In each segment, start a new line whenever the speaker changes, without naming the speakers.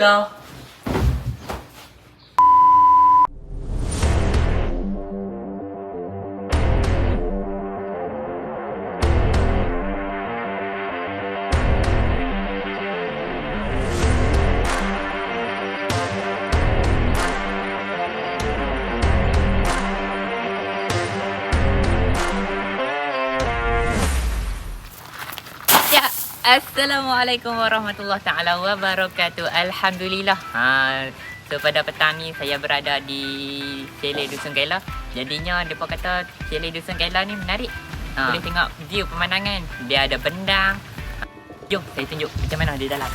lah. Assalamualaikum warahmatullahi taala wabarakatuh. Alhamdulillah. Ha, so pada petang ni saya berada di Chalet Dusun Kaila. Jadinya depa kata Chalet Dusun Kaila ni menarik. Ha, boleh tengok view pemandangan. Dia ada bendang. Jom saya tunjuk macam mana di dalam.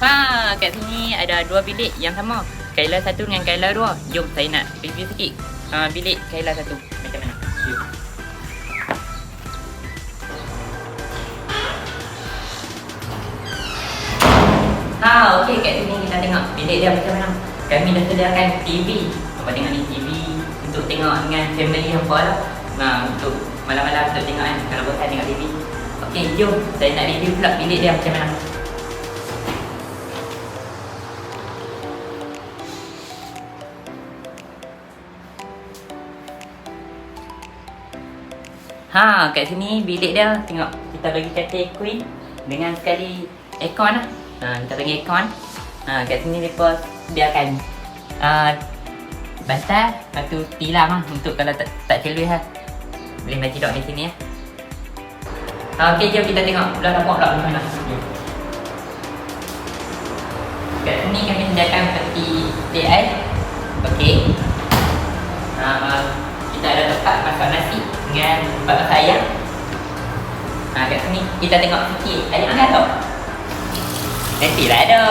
Ha, kat sini ada dua bilik yang sama. Kaila satu dengan Kaila dua. Jom saya nak review sikit. Ha, bilik Kaila satu. Macam mana? Jom. Bilik dia macam mana. Kami dah sediakan TV. Apa tengok ni TV untuk tengok dengan family hampa lah. Nah, untuk malam-malam untuk tengok kan kalau bosan tengok TV. Okey, jom saya nak review pula bilik dia macam mana. Ha, kat sini bilik dia tengok kita bagi katil queen dengan sekali aircon lah. Ha, kita bagi aircon. Ha, kat sini mereka sediakan uh, bantal, lepas tu tilam lah untuk kalau tak, tak celui lah. Boleh main tidur di sini ya. Ha, Okey, jom kita tengok pula dapur pula macam mana. Kat sini kami sediakan peti teh ais. Okey. Ha, uh, kita ada tempat masak nasi dengan tempat masak ayam. Ha, kat sini kita tengok sikit ayam ada tak? Mestilah ada.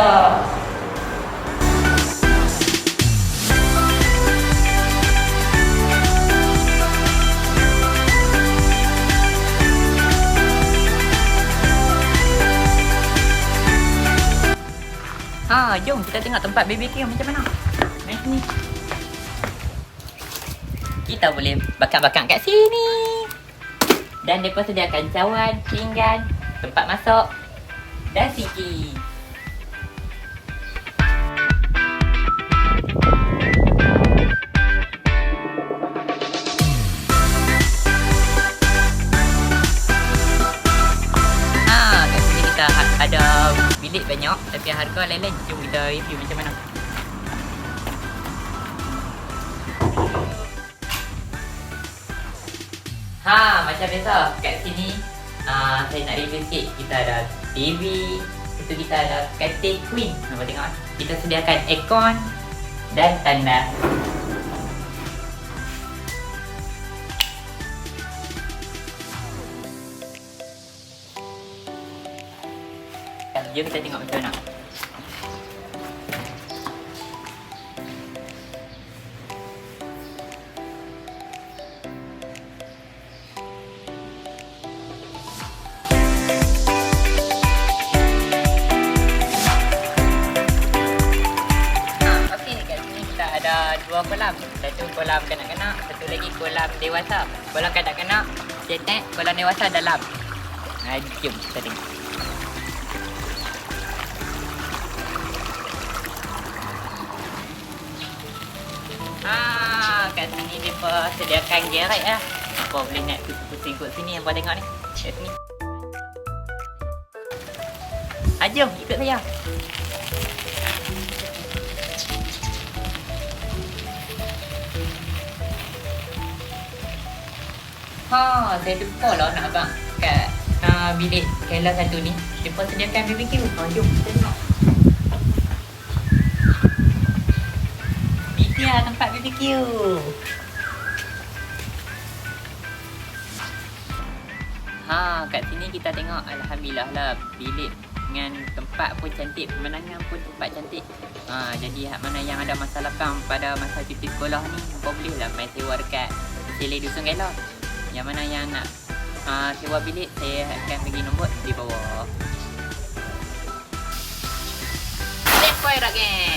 Ha, jom kita tengok tempat BBQ macam mana. Mari sini. Kita boleh bakar-bakar kat sini. Dan mereka sediakan cawan, pinggan, tempat masak dan siki. Sini kita ha- ada bilik banyak tapi harga lain-lain. Jom kita review macam mana. Ha, macam biasa kat sini uh, saya nak review sikit. Kita ada TV, itu kita ada katil queen. Nampak tengok. Kita sediakan aircon dan tanda. Jom kita tengok macam mana. Ha, kolam. Kanak-kanak, satu lagi kolam dewasa. Kolam kanak-kanak cetek, kolam dewasa dalam. Ha, jom kita tengok. Ha, kat sini mereka sediakan gerai lah. Apa boleh nak pusing-pusing kat sini apa tengok ni. Kat sini. Ha, jom ikut saya. Ha, saya lupa lah nak abang kat uh, bilik Kayla satu ni. Mereka sediakan BBQ. Ha, jom kita tengok. Dia tempat BBQ. Ha, kat sini kita tengok Alhamdulillah lah bilik dengan tempat pun cantik, pemandangan pun tempat cantik. Ha, jadi hak mana yang ada masa lapang pada masa cuti sekolah ni, kau boleh lah main sewa dekat Chalet Dusun Kaila. Yang mana yang nak uh, sewa bilik, saya akan bagi nombor di bawah. Let's go, Gang!